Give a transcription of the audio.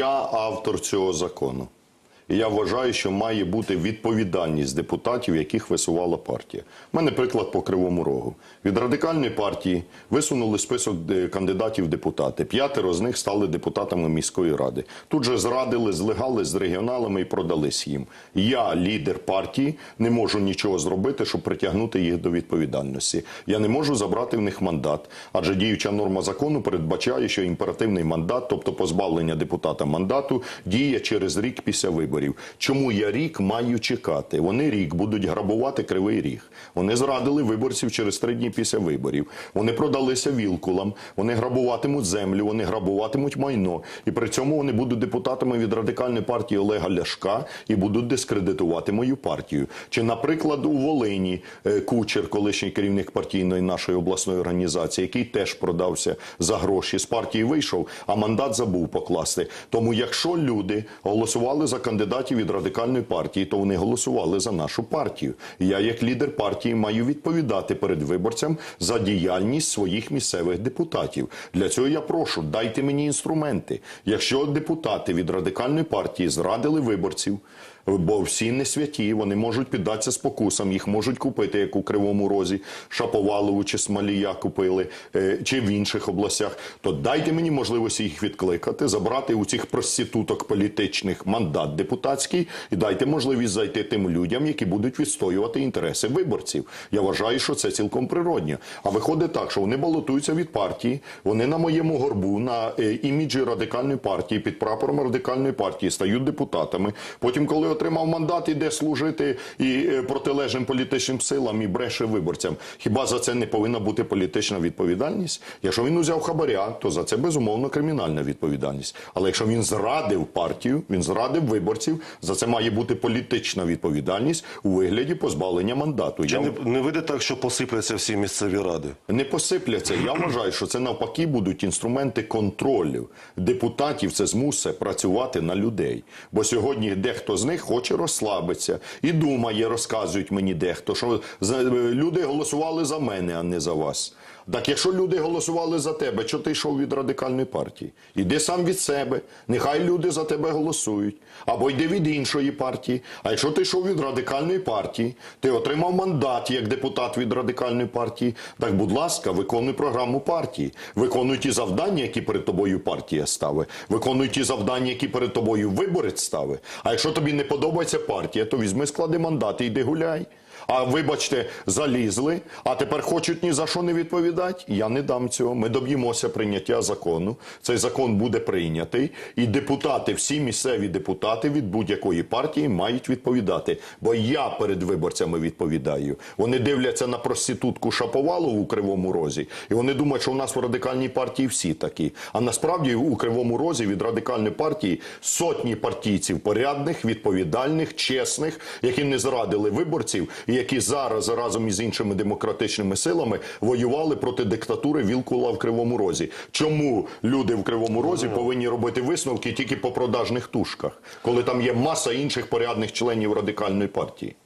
Я автор цього закону. І я вважаю, що має бути відповідальність депутатів, яких висувала партія. У мене приклад по Кривому Рогу. Від радикальної партії висунули список е, кандидатів в депутати. П'ятеро з них стали депутатами міської ради. Тут же зрадили, злегали з регіоналами і продались їм. Я, лідер партії, не можу нічого зробити, щоб притягнути їх до відповідальності. Я не можу забрати в них мандат, адже діюча норма закону передбачає, що імперативний мандат, тобто позбавлення депутата мандату, діє через рік після виборів. Чому я рік маю чекати? Вони рік будуть грабувати кривий ріг. Вони зрадили виборців через три дні після виборів. Вони продалися вілкулам, вони грабуватимуть землю, вони грабуватимуть майно. І при цьому вони будуть депутатами від радикальної партії Олега Ляшка і будуть дискредитувати мою партію. Чи, наприклад, у Волині е, Кучер, колишній керівник партійної нашої обласної організації, який теж продався за гроші з партії, вийшов, а мандат забув покласти. Тому, якщо люди голосували за кандидатів від радикальної партії, то вони голосували за нашу партію. Я, як лідер партії, маю відповідати перед виборцям за діяльність своїх місцевих депутатів. Для цього я прошу, дайте мені інструменти. Якщо депутати від радикальної партії зрадили виборців. Бо всі не святі, вони можуть піддатися спокусам, їх можуть купити, як у Кривому Розі, Шаповалову чи Смолія купили, е, чи в інших областях. То дайте мені можливості їх відкликати, забрати у цих проституток політичних мандат депутатський і дайте можливість зайти тим людям, які будуть відстоювати інтереси виборців. Я вважаю, що це цілком природньо. А виходить так, що вони балотуються від партії, вони на моєму горбу, на е, іміджі радикальної партії, під прапором радикальної партії стають депутатами. Потім, коли отримав мандат, іде служити і е, протилежним політичним силам і бреше виборцям. Хіба за це не повинна бути політична відповідальність? Якщо він узяв хабаря, то за це безумовно кримінальна відповідальність. Але якщо він зрадив партію, він зрадив виборців, за це має бути політична відповідальність у вигляді позбавлення мандату. Чи Я не, не вийде так, що посипляться всі місцеві ради? не посипляться. Я вважаю, що це навпаки будуть інструменти контролю депутатів. Це змусить працювати на людей. Бо сьогодні дехто з них хоче розслабитися і думає, розказують мені дехто, що люди голосували за мене, а не за вас. Так якщо люди голосували за тебе, що ти йшов від радикальної партії? Іди сам від себе. Нехай люди за тебе голосують. Або йди від іншої партії. А якщо ти йшов від радикальної партії, ти отримав мандат як депутат від радикальної партії. Так, будь ласка, виконуй програму партії, виконуй ті завдання, які перед тобою партія ставить, виконуй ті завдання, які перед тобою виборець ставить. А якщо тобі не подобається партія, то візьми склади мандати йди гуляй. А вибачте, залізли, а тепер хочуть ні за що не відповідати. Я не дам цього. Ми доб'ємося прийняття закону. Цей закон буде прийнятий, і депутати, всі місцеві депутати від будь-якої партії мають відповідати. Бо я перед виборцями відповідаю. Вони дивляться на проститутку Шаповалову у Кривому Розі, і вони думають, що у нас в радикальній партії всі такі. А насправді у Кривому Розі від радикальної партії сотні партійців порядних, відповідальних, чесних, які не зрадили виборців, і які зараз разом із іншими демократичними силами воювали проти диктатури Вілкула в Кривому Розі. Чому люди в Кривому Розі повинні робити висновки тільки по продажних тушках, коли там є маса інших порядних членів радикальної партії?